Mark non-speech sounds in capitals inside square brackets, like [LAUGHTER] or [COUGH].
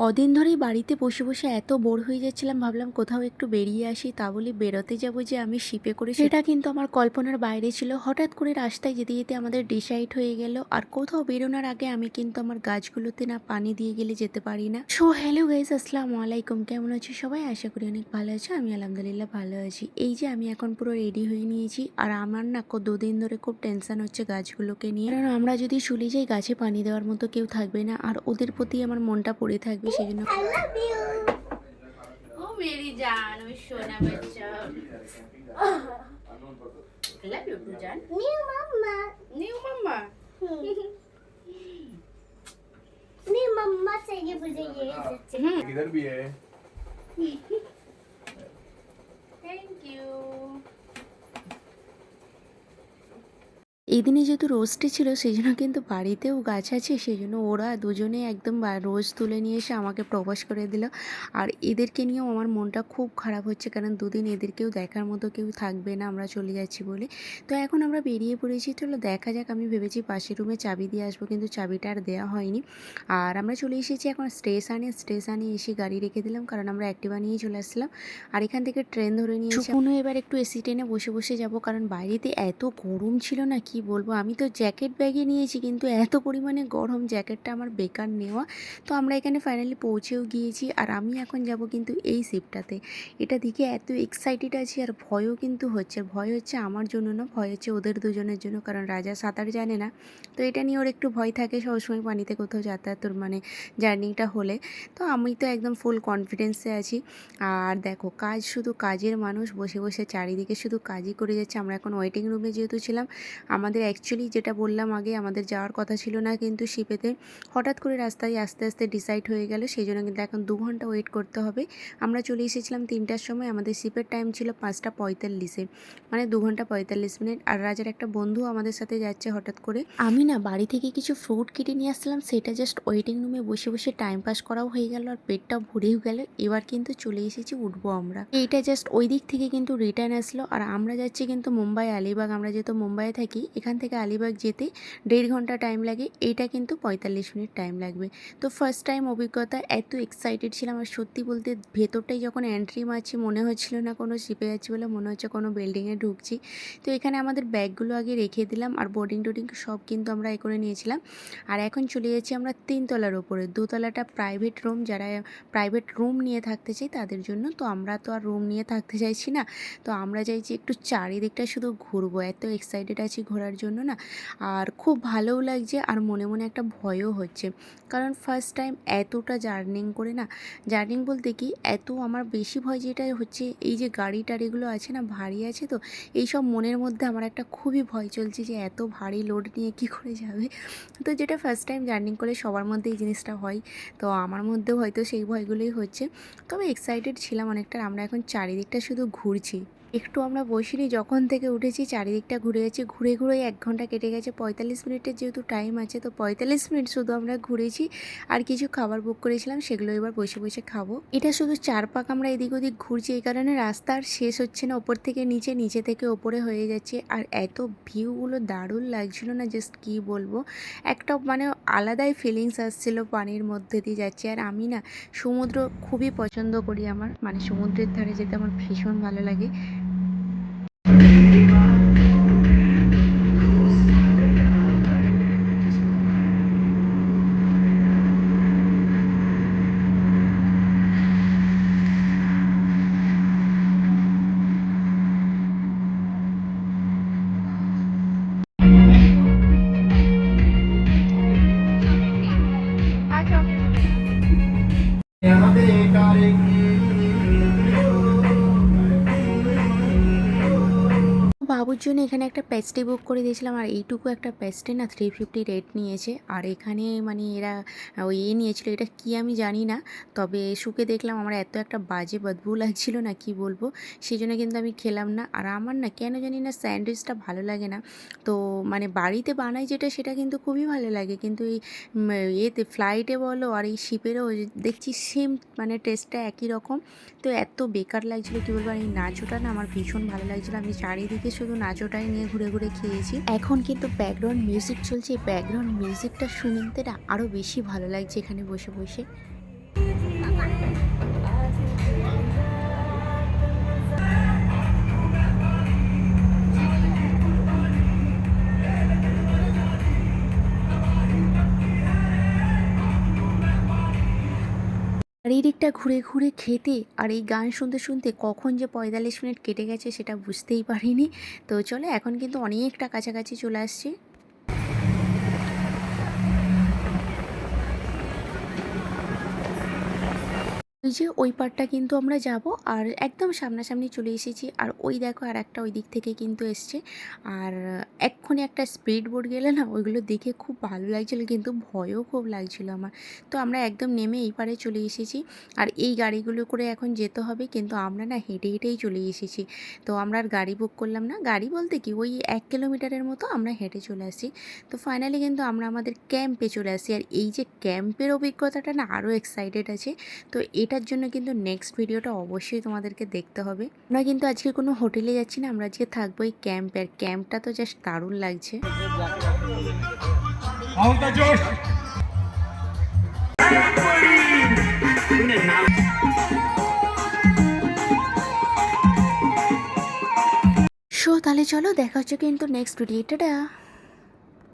কদিন ধরেই বাড়িতে বসে বসে এত বোর হয়ে যাচ্ছিলাম ভাবলাম কোথাও একটু বেরিয়ে আসি তা বলে বেরোতে যাব যে আমি শিপে করে সেটা কিন্তু আমার কল্পনার বাইরে ছিল। হঠাৎ করে রাস্তায় যেতে যেতে আমাদের ডিসাইড হয়ে গেল। আর কোথাও বেরোনোর আগে আমি কিন্তু আমার গাছগুলোতে না পানি দিয়ে গেলে যেতে পারি না। সো হ্যালো গাইজ আসসালামু আলাইকুম। কেমন আছো সবাই? আশা করি অনেক ভালো আছো। আমি আলহামদুলিল্লাহ ভালো আছি। এই যে আমি এখন পুরো রেডি হয়ে নিয়েছি। আর আমার না কো- দুদিন ধরে খুব টেনশন হচ্ছে গাছগুলোকে নিয়ে। কারণ আমরা যদি চলে যাই গাছে পানি দেওয়ার মতো কেউ থাকবে না। আর ওদের প্রতি আমার মনটা পড়ে থাকবে। আমি সেই জন্য ও মেরি জান ওই সোনা বাচ্চা I love you, Bujan. New mama. New mama. New mama seni buraya getirdi. Gider bir yere. [LAUGHS] এই দিনে যেহেতু রোজটি ছিল, সেই জন্য কিন্তু বাড়িতেও গাছ আছে, সেই জন্য ওরা দুজনে একদম রোজ তুলে নিয়ে এসে আমাকে প্রপোজ করে দিল। আর এদেরকে নিয়েও আমার মনটা খুব খারাপ হচ্ছে, কারণ দুদিন এদেরকেও দেখার মতো কেউ থাকবে না, আমরা চলে যাচ্ছি বলে। তো এখন আমরা বেরিয়ে পড়েছি, চলো দেখা যাক, আমি ভেবেছি পাশের রুমে চাবি দিয়ে আসব, কিন্তু চাবিটা আর দেওয়া হয়নি। আর আমরা চলে এসেছি এখন স্টেশনে স্টেশনে এসে গাড়ি রেখে দিলাম, কারণ আমরা অ্যাক্টিভা নিয়ে চলে আসলাম। আর এখান থেকে ট্রেন ধরে নিয়েছি কোনো এবার একটু এসি ট্রেনে বসে বসে যাব, কারণ বাইরেতে এত গরম ছিল না, কি বলব, আমি তো জ্যাকেট ব্যাগে নিয়েছি, কিন্তু এত পরিমাণে গরম জ্যাকেটটা আমার বেকার নেওয়া। তো আমরা এখানে ফাইনালি পৌঁছেও গিয়েছি, আর আমি এখন যাব কিন্তু এই শিপটাতে এটা দেখে এত এক্সাইটেড আছি, আর ভয়ও কিন্তু হচ্ছে। ভয় হচ্ছে আমার জন্য না, ভয় হচ্ছে ওদের দুজনের জন্য, কারণ রাজা সাঁতার জানে না। তো এটা নিয়ে ওর একটু ভয় থাকে, সবসময় পানিতে কোথাও যাতায়াতর মানে জার্নিটা হলে। তো আমি তো একদম ফুল কনফিডেন্সে আছি। আর দেখো, কাজ শুধু কাজের মানুষ বসে বসে, চারিদিকে শুধু কাজই করে যাচ্ছে। আমরা এখন ওয়েটিং রুমে যেহেতু ছিলাম, আমাদের অ্যাকচুয়ালি যেটা বললাম আগে, আমাদের যাওয়ার কথা ছিল না কিন্তু শিপেতে হঠাৎ করে রাস্তায় আস্তে আস্তে ডিসাইড হয়ে গেল সেই জন্য কিন্তু এখন দু ঘণ্টা ওয়েট করতে হবে। আমরা চলে এসেছিলাম তিনটার সময়, আমাদের শিপের টাইম ছিল পাঁচটা পঁয়তাল্লিশে মানে দু ঘণ্টা পঁয়তাল্লিশ মিনিট আর রাজার একটা বন্ধু আমাদের সাথে যাচ্ছে হঠাৎ করে। আমি না বাড়ি থেকে কিছু ফ্রুট কেটে নিয়ে আসলাম সেটা জাস্ট ওয়েটিং রুমে বসে বসে টাইম পাস করাও হয়ে গেল আর পেটটাও ভরেও গেল। এবার কিন্তু চলে এসেছি, উঠবো আমরা। এইটা জাস্ট ওই দিক থেকে কিন্তু রিটার্ন আসলো। আর আমরা যাচ্ছি কিন্তু মুম্বাই, আলিবাগ। আমরা যেহেতু মুম্বাইয়ে থাকি, এখান থেকে আলিবাগ যেতে দেড় ঘণ্টা টাইম লাগে। এইটা কিন্তু পঁয়তাল্লিশ মিনিট টাইম লাগবে। তো ফার্স্ট টাইম অভিজ্ঞতা, এত এক্সাইটেড ছিলাম আর সত্যি বলতে ভেতরটাই যখন এন্ট্রি মারছি, মনে হচ্ছিল না কোনো শিপে যাচ্ছি বলে, মনে হচ্ছে কোনো বিল্ডিংয়ে ঢুকছি। তো এখানে আমাদের ব্যাগগুলো আগে রেখে দিলাম আর বোর্ডিং টোডিং সব কিন্তু আমরা এ করে নিয়েছিলাম। আর এখন চলে যাচ্ছি আমরা তিনতলার ওপরে। দোতলাটা প্রাইভেট রুম যারা প্রাইভেট রুম নিয়ে থাকতে চাই তাদের জন্য। তো আমরা তো আর রুম নিয়ে থাকতে চাইছি না। তো আমরা চাইছি একটু চারিদিকটা শুধু ঘুরবো। এত এক্সাইটেড আছি ঘোরার জন্য না। আর খুব ভালোও লাগছে আর মনে মনে একটা ভয়ও হচ্ছে। কারণ ফার্স্ট টাইম এতটা জার্নিং করে না জার্নিং বলতে কি এত আমার বেশি ভয় যেটা হচ্ছে, এই যে গাড়ি টাড়িগুলো আছে না ভারী আছে তো এই সব মনের মধ্যে আমার একটা খুবই ভয় চলছে যে এত ভারী লোড নিয়ে কী করে যাবে। তো যেটা ফার্স্ট টাইম জার্নিং করে সবার মধ্যে এই জিনিসটা হয়, তো আমার মধ্যেও হয়তো সেই ভয়গুলোই হচ্ছে। তবে এক্সাইটেড ছিলাম অনেকটা, আমরা এখন চারিদিকটা শুধু ঘুরছি। একটু আমরা বসিনি, যখন থেকে উঠেছি চারিদিকটা ঘুরে গেছি ঘুরে ঘুরে এক ঘণ্টা কেটে গেছে, পঁয়তাল্লিশ মিনিটের যেহেতু টাইম আছে, তো পঁয়তাল্লিশ মিনিট শুধু আমরা ঘুরেছি আর কিছু খাবার বুক করেছিলাম, সেগুলো এবার বসে বসে খাব। এটা শুধু চার পাক আমরা এদিক ওদিক ঘুরছি, এই কারণে রাস্তা আর শেষ হচ্ছে না, ওপর থেকে নিচে নিচে থেকে ওপরে হয়ে যাচ্ছে। আর এত ভিউগুলো দারুণ লাগছিল না জাস্ট কি বলব? একটা মানে আলাদাই ফিলিংস আসছিল পানির মধ্যে দিয়ে যাচ্ছে। আর আমি না, সমুদ্র খুবই পছন্দ করি আমার মানে সমুদ্রের ধারে যেতে আমার ভীষণ ভালো লাগে। বাবুর জন্য এখানে একটা পেস্ট্রি বুক করে দিয়েছিলাম, আর এইটুকু একটা পেস্ট্রি না থ্রি ফিফটি রেট নিয়েছে। আর এখানে মানে এরা, ওই এ নিয়েছিল, এটা কি আমি জানি না, তবে শুকে দেখলাম আমার এত একটা বাজে বদবু লাগছিল না, কি বলব? সেই জন্য কিন্তু আমি খেলাম না। আর আমার না কেন জানি না স্যান্ডউইচটা ভালো লাগে না। তো মানে বাড়িতে বানাই যেটা, সেটা কিন্তু খুবই ভালো লাগে। কিন্তু এই এতে ফ্লাইটে বলো, আর এই শিপেরও দেখছি সেম মানে টেস্টটা একই রকম। তো এত বেকার লাগছিল, কী বলব? আর এই নাচোটা না আমার ভীষণ ভালো লাগছিল। আমি চারিদিকে শুধু নাচোটাই নিয়ে ঘুরে ঘুরে খেয়েছি। এখন কিন্তু ব্যাকগ্রাউন্ড মিউজিক চলছে। ব্যাকগ্রাউন্ড মিউজিকটা শুনতে না আরও বেশি ভালো লাগছে এখানে বসে বসে। আর এই দিকটা ঘুরে ঘুরে খেতে আর এই গান শুনতে শুনতে কখন যে পঁয়তাল্লিশ মিনিট কেটে গেছে সেটা বুঝতেই পারিনি। তো চলে এখন কিন্তু অনেকটা কাছাকাছি চলে আসছি। ওই যে ওই পারটা কিন্তু আমরা যাব আর একদম সামনাসামনি চলে এসেছি। আর ওই দেখো আর একটা ওই দিক থেকে কিন্তু এসছে। আর এক্ষুনি একটা স্পিড বোট গেলে না ওইগুলো দেখে খুব ভালো লাগছিল কিন্তু ভয়ও খুব লাগছিল আমার। তো আমরা একদম নেমে এই পারে চলে এসেছি। আর এই গাড়িগুলো করে এখন যেতে হবে কিন্তু আমরা না হেঁটে হেঁটেই চলে এসেছি। তো আমরা আর গাড়ি বুক করলাম না। গাড়ি বলতে কি ওই এক কিলোমিটারের মতো আমরা হেঁটে চলে আসি তো ফাইনালি কিন্তু আমরা আমাদের ক্যাম্পে চলে আসি আর এই যে ক্যাম্পের অভিজ্ঞতাটা না আরও এক্সাইটেড আছে। তো এটার জন্য কিন্তু নেক্সট ভিডিওটা অবশ্যই তোমাদেরকে দেখতে হবে। আমরা কিন্তু আজকে কোনো হোটেলে যাচ্ছি না, আমরা আজকে থাকব এই ক্যাম্পে আর ক্যাম্পটা তো জাস্ট দারুণ লাগছে। সো তাহলে চলো, দেখা হচ্ছে কিন্তু নেক্সট ভিডিও ভিডিওটা